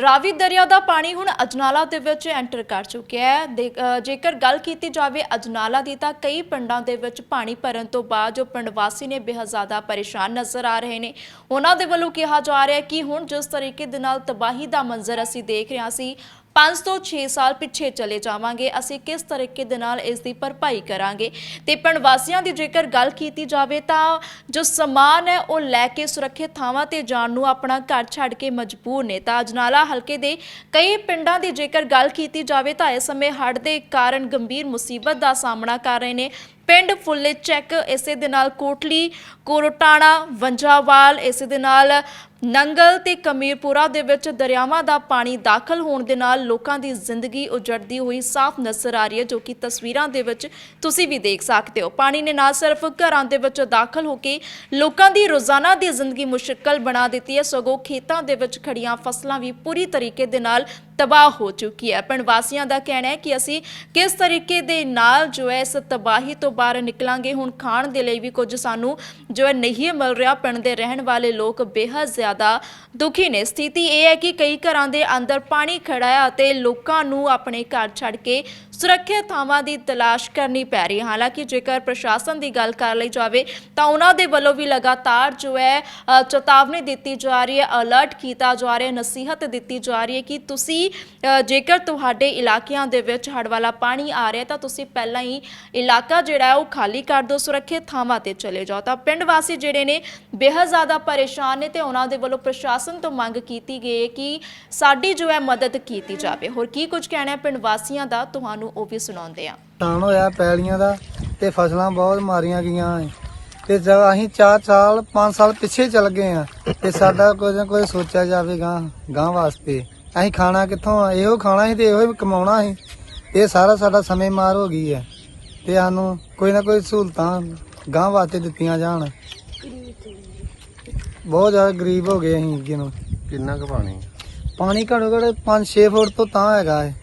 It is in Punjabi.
ਰਾਵੀ ਦਰਿਆ ਦਾ ਪਾਣੀ ਹੁਣ ਅਜਨਾਲਾ ਦੇ ਵਿੱਚ ਐਂਟਰ ਕਰ ਚੁੱਕਿਆ ਹੈ। ਦੇ- ਜੇਕਰ ਗੱਲ ਕੀਤੀ ਜਾਵੇ ਅਜਨਾਲਾ ਦੀ ਤਾਂ ਕਈ ਪਿੰਡਾਂ ਦੇ ਵਿੱਚ ਪਾਣੀ ਭਰਨ ਤੋਂ ਬਾਅਦ ਜੋ ਪਿੰਡ ਵਾਸੀ ਨੇ ਬੇਹੱਦ ਜ਼ਿਆਦਾ ਪਰੇਸ਼ਾਨ ਨਜ਼ਰ ਆ ਰਹੇ ਨੇ। ਉਹਨਾਂ ਦੇ ਵੱਲੋਂ ਕਿਹਾ ਜਾ ਰਿਹਾ ਕਿ ਹੁਣ ਜਿਸ ਤਰੀਕੇ ਦੇ ਨਾਲ ਤਬਾਹੀ ਦਾ ਮੰਜ਼ਰ ਅਸੀਂ ਦੇਖ ਰਹੇ ਸੀ 5 ਤੋਂ 6 ਸਾਲ ਪਿੱਛੇ ਚਲੇ ਜਾਵਾਂਗੇ। ਅਸੀਂ ਕਿਸ ਤਰੀਕੇ ਦੇ ਨਾਲ ਇਸ ਦੀ ਭਰਪਾਈ ਕਰਾਂਗੇ? ਤੇ ਪਿੰਡ ਵਾਸੀਆਂ ਦੀ ਜੇਕਰ ਗੱਲ ਕੀਤੀ ਜਾਵੇ ਤਾਂ ਜੋ ਸਮਾਨ ਹੈ, ਉਹ ਲੈ ਕੇ ਸੁਰੱਖਿਅਤ ਥਾਵਾਂ ਤੇ ਜਾਣ ਨੂੰ ਆਪਣਾ ਘਰ ਛੱਡ ਕੇ ਮਜਬੂਰ ਨੇ। ਤਾਂ ਅਜਨਾਲਾ ਹਲਕੇ ਦੇ ਕਈ ਪਿੰਡਾਂ ਦੀ ਜੇਕਰ ਗੱਲ ਕੀਤੀ ਜਾਵੇ ਤਾਂ ਇਸ ਸਮੇਂ ਹੜ੍ਹ ਦੇ ਕਾਰਨ ਗੰਭੀਰ ਮੁਸੀਬਤ ਦਾ ਸਾਹਮਣਾ ਕਰ ਰਹੇ ਨੇ। ਪਿੰਡ ਫੁੱਲੇ ਚੈੱਕ ਇਸੇ ਦੇ ਨਾਲ ਕੋਟਲੀ, ਕੋਰਟਾਣਾ ਵੰਜਾਵਾਲ ਇਸੇ ਦੇ ਨਾਲ ਨੰਗਲ ਤੇ ਕਮੀਰਪੁਰਾ ਦੇ ਵਿੱਚ ਦਰਿਆਵਾਂ ਦਾ ਪਾਣੀ ਦਾਖਲ ਹੋਣ ਦੇ ਨਾਲ ਲੋਕਾਂ ਦੀ ਜ਼ਿੰਦਗੀ ਉਜੜਦੀ ਹੋਈ ਸਾਫ਼ ਨਜ਼ਰ ਆ ਰਹੀ ਹੈ, ਜੋ ਕਿ ਤਸਵੀਰਾਂ ਦੇ ਵਿੱਚ ਤੁਸੀਂ ਵੀ ਦੇਖ ਸਕਦੇ ਹੋ। ਪਾਣੀ ਨੇ ਨਾ ਸਿਰਫ ਘਰਾਂ ਦੇ ਵਿੱਚ ਦਾਖਲ ਹੋ ਕੇ ਲੋਕਾਂ ਦੀ ਰੋਜ਼ਾਨਾ ਦੀ ਜ਼ਿੰਦਗੀ ਮੁਸ਼ਕਲ ਬਣਾ ਦਿੱਤੀ ਹੈ। ਸਗੋਂ ਖੇਤਾਂ ਦੇ ਵਿੱਚ ਖੜੀਆਂ ਫਸਲਾਂ ਵੀ ਪੂਰੀ ਤਰੀਕੇ ਦੇ ਨਾਲ ਤਬਾਹ ਹੋ ਚੁੱਕੀ ਹੈ। ਪਿੰਡ ਵਾਸੀਆਂ ਦਾ ਕਹਿਣਾ ਹੈ ਕਿ ਅਸੀਂ ਕਿਸ ਤਰੀਕੇ ਦੇ ਨਾਲ ਜੋ ਹੈ ਇਸ ਤਬਾਹੀ ਤੋਂ ਬਾਹਰ ਨਿਕਲਾਂਗੇ, ਹੁਣ ਖਾਣ ਦੇ ਲਈ ਵੀ ਕੁਝ ਸਾਨੂੰ ਜੋ ਹੈ ਨਹੀਂ ਮਿਲ ਰਿਹਾ। ਪਿੰਡ ਦੇ ਰਹਿਣ ਵਾਲੇ ਲੋਕ ਬੇਹੱਦ ਜ਼ਿਆਦਾ ਦੁਖੀ ਨੇ। ਸਥਿਤੀ ਇਹ ਹੈ ਕਿ ਕਈ ਘਰਾਂ ਦੇ ਅੰਦਰ ਪਾਣੀ ਖੜਾ ਹੈ ਅਤੇ ਲੋਕਾਂ ਨੂੰ ਆਪਣੇ ਘਰ ਛੱਡ ਕੇ ਸੁਰੱਖਿਅਤ ਥਾਵਾਂ ਦੀ ਤਲਾਸ਼ ਕਰਨੀ ਪੈ ਰਹੀ ਹੈ। ਹਾਲਾਂਕਿ ਜੇਕਰ ਪ੍ਰਸ਼ਾਸਨ ਦੀ ਗੱਲ ਕਰ ਲਈ ਜਾਵੇ ਤਾਂ ਉਹਨਾਂ ਦੇ ਵੱਲੋਂ ਵੀ ਲਗਾਤਾਰ ਜੋ ਹੈ ਚੇਤਾਵਨੀ ਦਿੱਤੀ ਜਾ ਰਹੀ ਹੈ, ਅਲਰਟ ਕੀਤਾ ਜਾ ਰਿਹਾ ਨਸੀਹਤ ਦਿੱਤੀ ਜਾ ਰਹੀ ਹੈ ਕਿ ਤੁਸੀਂ ਜੇਕਰ ਤੁਹਾਡੇ ਇਲਾਕਿਆਂ ਦੇ ਵਿੱਚ ਹੜ੍ਹ ਵਾਲਾ ਪਾਣੀ ਆ ਰਿਹਾ ਤਾਂ ਤੁਸੀਂ ਪਹਿਲਾਂ ਹੀ ਇਲਾਕਾ ਜਿਹੜਾ ਹੈ, ਉਹ ਖਾਲੀ ਕਰ ਦਿਓ ਸੁਰੱਖਿਅਤ ਥਾਵਾਂ ਤੇ ਚਲੇ ਜਾਓ। ਤਾਂ ਪਿੰਡ ਵਾਸੀ ਜਿਹੜੇ ਨੇ, ਬੇਹੱਦ ਜ਼ਿਆਦਾ ਪਰੇਸ਼ਾਨ ਨੇ ਤੇ ਉਹਨਾਂ ਦੇ ਵੱਲੋਂ ਪ੍ਰਸ਼ਾਸਨ ਤੋਂ ਮੰਗ ਕੀਤੀ ਗਈ ਹੈ ਕਿ ਸਾਡੀ ਜੋ ਹੈ, ਮਦਦ ਕੀਤੀ ਜਾਵੇ। ਹੋਰ ਕੀ ਕੁਝ ਕਹਿਣਾ ਹੈ ਪਿੰਡ ਵਾਸੀਆਂ ਦਾ? ਤੁਹਾਨੂੰ ਉਹ ਵੀ ਸੁਣਾਉਂਦੇ ਆ ਨੁਕਸਾਨ ਹੋਇਆ ਪੈਲੀਆਂ ਦਾ ਤੇ ਫਸਲਾਂ ਬਹੁਤ ਮਾਰੀਆਂ ਗਈਆਂ ਏ ਤੇ ਜਦ ਅਸੀਂ 4 ਸਾਲ 5 ਸਾਲ ਪਿੱਛੇ ਚੱਲ ਗਏ ਆ ਤੇ ਸਾਡਾ ਕੁਝ ਨਾ ਕੁਝ ਸੋਚਿਆ ਜਾਵੇ ਗਾਂ ਵਾਸਤੇ। ਅਸੀਂ ਖਾਣਾ ਕਿੱਥੋਂ ਆ? ਇਹੋ ਖਾਣਾ ਸੀ ਤੇ ਇਹੋ ਹੀ ਕਮਾਉਣਾ ਸੀ। ਇਹ ਸਾਰਾ ਸਾਡਾ ਸਮੇਂ ਮਾਰ ਹੋ ਗਈ ਹੈ। ਤੇ ਸਾਨੂੰ ਕੋਈ ਨਾ ਕੋਈ ਸਹੂਲਤਾਂ ਗਾਂ ਵਾਸਤੇ ਦਿੱਤੀਆਂ ਜਾਣ। ਬਹੁਤ ਜ਼ਿਆਦਾ ਗਰੀਬ ਹੋ ਗਏ ਅਸੀਂ ਅੱਗੇ ਨੂੰ। ਕਿੰਨਾ ਕੁ ਪਾਣੀ? ਪਾਣੀ ਘੱਟੋ ਘੱਟ 5-6 ਫੁੱਟ ਤੋਂ ਤਾਂ ਹੈਗਾ ਹੈ।